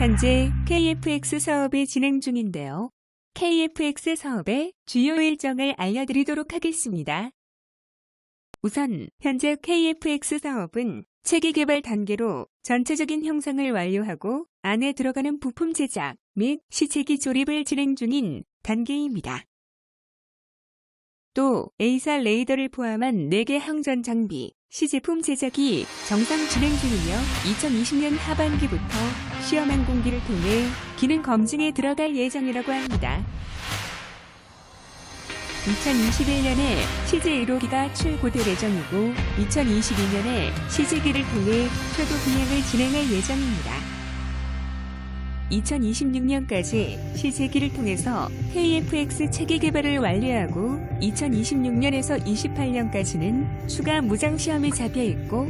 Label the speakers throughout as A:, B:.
A: 현재 KFX 사업이 진행 중인데요. KFX 사업의 주요 일정을 알려드리도록 하겠습니다. 우선 현재 KFX 사업은 체계 개발 단계로 전체적인 형상을 완료하고 안에 들어가는 부품 제작 및 시체기 조립을 진행 중인 단계입니다. 또 A사 레이더를 포함한 4개 항전 장비, 시제품 제작이 정상 진행 중이며 2020년 하반기부터 시험 항공기를 통해 기능 검증에 들어갈 예정이라고 합니다. 2021년에 CJ 1호기가 출고될 예정이고 2022년에 CJ기를 통해 최도 비행을 진행할 예정입니다. 2026년까지 CJ기를 통해서 KFX 체계 개발을 완료하고 2026년에서 28년까지는 추가 무장 시험이 잡혀 있고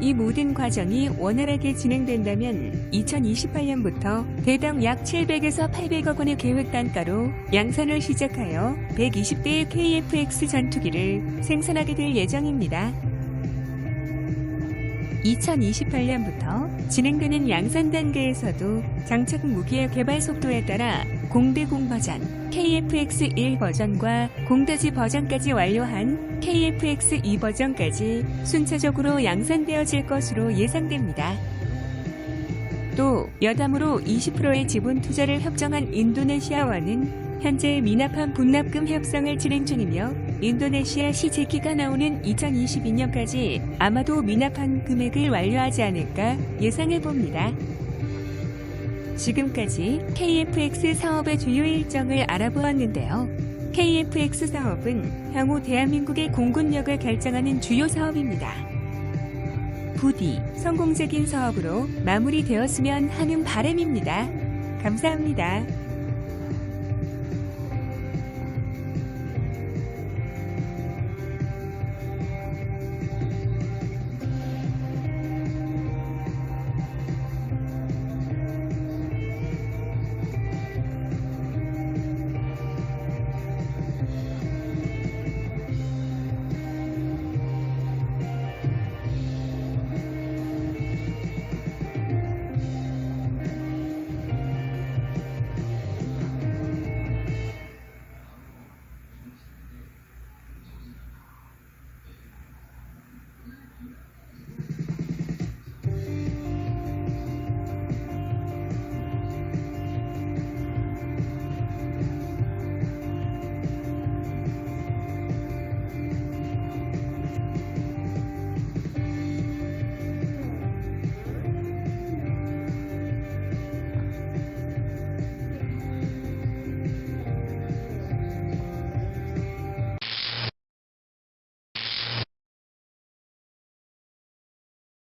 A: 이 모든 과정이 원활하게 진행된다면 2028년부터 대당 약 700에서 800억 원의 계획 단가로 양산을 시작하여 120대의 KFX 전투기를 생산하게 될 예정입니다. 2028년부터 진행되는 양산 단계에서도 장착 무기의 개발 속도에 따라 공대공 버전, KFX1 버전과 공대지 버전까지 완료한 KFX2 버전까지 순차적으로 양산되어질 것으로 예상됩니다. 또 여담으로 20%의 지분 투자를 협정한 인도네시아와는 현재 미납한 분납금 협상을 진행 중이며 인도네시아 시제기가 나오는 2022년까지 아마도 미납한 금액을 완료하지 않을까 예상해 봅니다. 지금까지 KFX 사업의 주요 일정을 알아보았는데요. KFX 사업은 향후 대한민국의 공군력을 결정하는 주요 사업입니다. 부디 성공적인 사업으로 마무리되었으면 하는 바람입니다. 감사합니다.